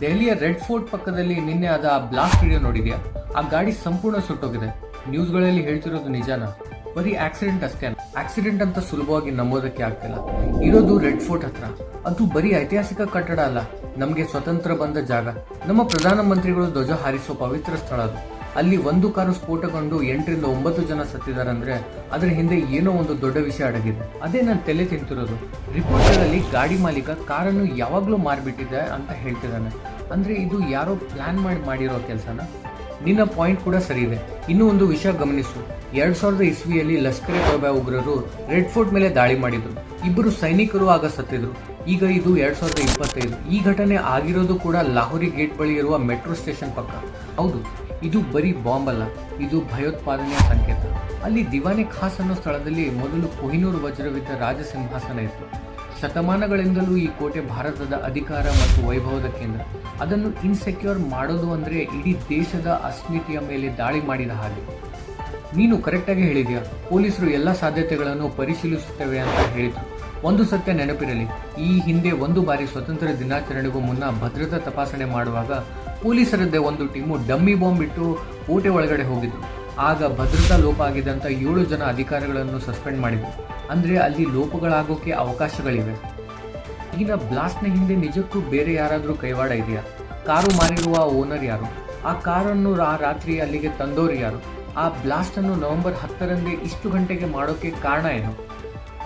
ದೆಹಲಿಯ red fort ಪಕ್ಕದಲ್ಲಿ ನಿನ್ನೆ ಆದ ಬ್ಲಾಸ್ಟ್ ವಿಡಿಯೋ ನೋಡಿದ್ಯಾ? ಆ ಗಾಡಿ ಸಂಪೂರ್ಣ ಸುಟ್ಟೋಗಿದೆ. ನ್ಯೂಸ್ಗಳಲ್ಲಿ ಹೇಳ್ತಿರೋದು ನಿಜಾನ? ಬರೀ ಆಕ್ಸಿಡೆಂಟ್ ಅಷ್ಟೇ ಆಕ್ಸಿಡೆಂಟ್ ಅಂತ ಸುಲಭವಾಗಿ ನಂಬೋದಕ್ಕೆ ಆಗ್ತಿಲ್ಲ. ಇರೋದು ರೆಡ್ ಫೋರ್ಟ್ ಹತ್ರ. ಅದು ಬರೀ ಐತಿಹಾಸಿಕ ಕಟ್ಟಡ ಅಲ್ಲ. ನಮಗೆ ಸ್ವತಂತ್ರ ಬಂದ ಜಾಗ. ನಮ್ಮ ಪ್ರಧಾನಮಂತ್ರಿಗಳು ಧ್ವಜ ಹಾರಿಸೋ ಪವಿತ್ರ ಸ್ಥಳ ಅದು. ಅಲ್ಲಿ ಒಂದು ಕಾರು ಸ್ಫೋಟಗೊಂಡು ಎಂಟರಿಂದ ಒಂಬತ್ತು ಜನ ಸತ್ತಿದ್ದಾರೆ ಅಂದ್ರೆ ಅದರ ಹಿಂದೆ ಏನೋ ಒಂದು ದೊಡ್ಡ ವಿಷಯ ಅಡಗಿದೆ. ಅದೇ ನಾನು ತಲೆ ತಿಂತಿರೋದು. ರಿಪೋರ್ಟ್ ಅಲ್ಲಿ ಗಾಡಿ ಮಾಲೀಕ ಕಾರನ್ನು ಯಾವಾಗಲೂ ಮಾರ್ಬಿಟ್ಟಿದೆ ಅಂತ ಹೇಳ್ತಿದ್ದಾನೆ ಅಂದ್ರೆ ಇದು ಯಾರೋ ಪ್ಲಾನ್ ಮಾಡಿ ಮಾಡಿರೋ ಕೆಲಸನ? ನಿನ್ನ ಪಾಯಿಂಟ್ ಕೂಡ ಸರಿ ಇದೆ. ಇನ್ನೂ ಒಂದು ವಿಷಯ ಗಮನಿಸು. ಎರಡ್ ಸಾವಿರದ ಇಸ್ವಿಯಲ್ಲಿ ಲಷ್ಕರ್ ತೊಯ್ಬಾ ಉಗ್ರರು ರೆಡ್ ಫೋರ್ಟ್ ಮೇಲೆ ದಾಳಿ ಮಾಡಿದ್ರು. ಇಬ್ಬರು ಸೈನಿಕರು ಆಗ ಸತ್ತಿದ್ರು. ಈಗ ಇದು ಎರಡ್ ಸಾವಿರದ ಇಪ್ಪತ್ತೈದು. ಈ ಘಟನೆ ಆಗಿರೋದು ಕೂಡ ಲಾಹೋರಿ ಗೇಟ್ ಬಳಿ ಇರುವ ಮೆಟ್ರೋ ಸ್ಟೇಷನ್ ಪಕ್ಕ. ಹೌದು ಇದು ಬರೀ ಬಾಂಬ್ ಅಲ್ಲ ಇದು ಭಯೋತ್ಪಾದನೆಯ ಸಂಕೇತ. ಅಲ್ಲಿ ದಿವಾನೆ ಖಾಸ್ ಅನ್ನೋ ಸ್ಥಳದಲ್ಲಿ ಮೊದಲು ಕೊಹಿನೂರು ವಜ್ರವಿದ್ದ ರಾಜಸಿಂಹಾಸನ ಇತ್ತು. ಶತಮಾನಗಳಿಂದಲೂ ಈ ಕೋಟೆ ಭಾರತದ ಅಧಿಕಾರ ಮತ್ತು ವೈಭವದ ಕೇಂದ್ರ. ಅದನ್ನು ಇನ್ಸೆಕ್ಯೂರ್ ಮಾಡೋದು ಅಂದರೆ ಇಡೀ ದೇಶದ ಅಸ್ಮಿತೆಯ ಮೇಲೆ ದಾಳಿ ಮಾಡಿದ ಹಾಗೆ. ನೀನು ಕರೆಕ್ಟಾಗಿ ಹೇಳಿದೆಯಾ? ಪೊಲೀಸರು ಎಲ್ಲ ಸಾಧ್ಯತೆಗಳನ್ನು ಪರಿಶೀಲಿಸುತ್ತೇವೆ ಅಂತ ಹೇಳಿದರು. ಒಂದು ಸತ್ಯ ನೆನಪಿರಲಿ, ಈ ಹಿಂದೆ ಒಂದು ಬಾರಿ ಸ್ವತಂತ್ರ ದಿನಾಚರಣೆಗೂ ಮುನ್ನ ಭದ್ರತಾ ತಪಾಸಣೆ ಮಾಡುವಾಗ ಪೊಲೀಸರದ್ದೇ ಒಂದು ಟೀಮು ಡಮ್ಮಿ ಬಾಂಬ್ ಇಟ್ಟು ಕೋಟೆ ಒಳಗಡೆ ಹೋಗಿದ್ರು. ಆಗ ಭದ್ರತಾ ಲೋಪ ಆಗಿದ್ದಂಥ ಏಳು ಜನ ಅಧಿಕಾರಿಗಳನ್ನು ಸಸ್ಪೆಂಡ್ ಮಾಡಿದ್ರು. ಅಂದರೆ ಅಲ್ಲಿ ಲೋಪಗಳಾಗೋಕೆ ಅವಕಾಶಗಳಿವೆ. ಈಗ ಬ್ಲಾಸ್ಟ್ನ ಹಿಂದೆ ನಿಜಕ್ಕೂ ಬೇರೆ ಯಾರಾದರೂ ಕೈವಾಡ ಇದೆಯಾ? ಕಾರು ಮಾರಿರುವ ಓನರ್ ಯಾರು? ಆ ಕಾರನ್ನು ಆ ರಾತ್ರಿ ಅಲ್ಲಿಗೆ ತಂದೋರು ಯಾರು? ಆ ಬ್ಲಾಸ್ಟನ್ನು ನವೆಂಬರ್ ಹತ್ತರಂದೇ ಇಷ್ಟು ಗಂಟೆಗೆ ಮಾಡೋಕ್ಕೆ ಕಾರಣ ಏನು?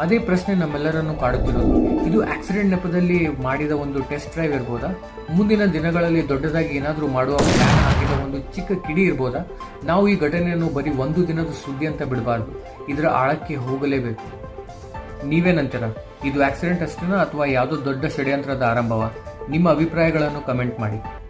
ಅದೇ ಪ್ರಶ್ನೆ ನಮ್ಮೆಲ್ಲರನ್ನು ಕಾಡುತ್ತಿರೋದು ಇದು ಆಕ್ಸಿಡೆಂಟ್ ನೆಪದಲ್ಲಿ ಮಾಡಿದ ಒಂದು ಟೆಸ್ಟ್ ಡ್ರೈವ್ ಇರ್ಬೋದಾ? ಮುಂದಿನ ದಿನಗಳಲ್ಲಿ ದೊಡ್ಡದಾಗಿ ಏನಾದರೂ ಮಾಡುವ ಹಾಕಿದ ಒಂದು ಚಿಕ್ಕ ಕಿಡಿ ಇರ್ಬೋದಾ? ನಾವು ಈ ಘಟನೆಯನ್ನು ಬರೀ ಒಂದು ದಿನದ ಸುದ್ದಿ ಅಂತ ಬಿಡಬಾರ್ದು. ಇದರ ಆಳಕ್ಕೆ ಹೋಗಲೇಬೇಕು. ನೀವೇನಂತೀರ ಇದು ಆಕ್ಸಿಡೆಂಟ್ ಅಷ್ಟೇನಾ ಅಥವಾ ಯಾವುದೋ ದೊಡ್ಡ ಷಡ್ಯಂತ್ರದ ಆರಂಭವ? ನಿಮ್ಮ ಅಭಿಪ್ರಾಯಗಳನ್ನು ಕಮೆಂಟ್ ಮಾಡಿ.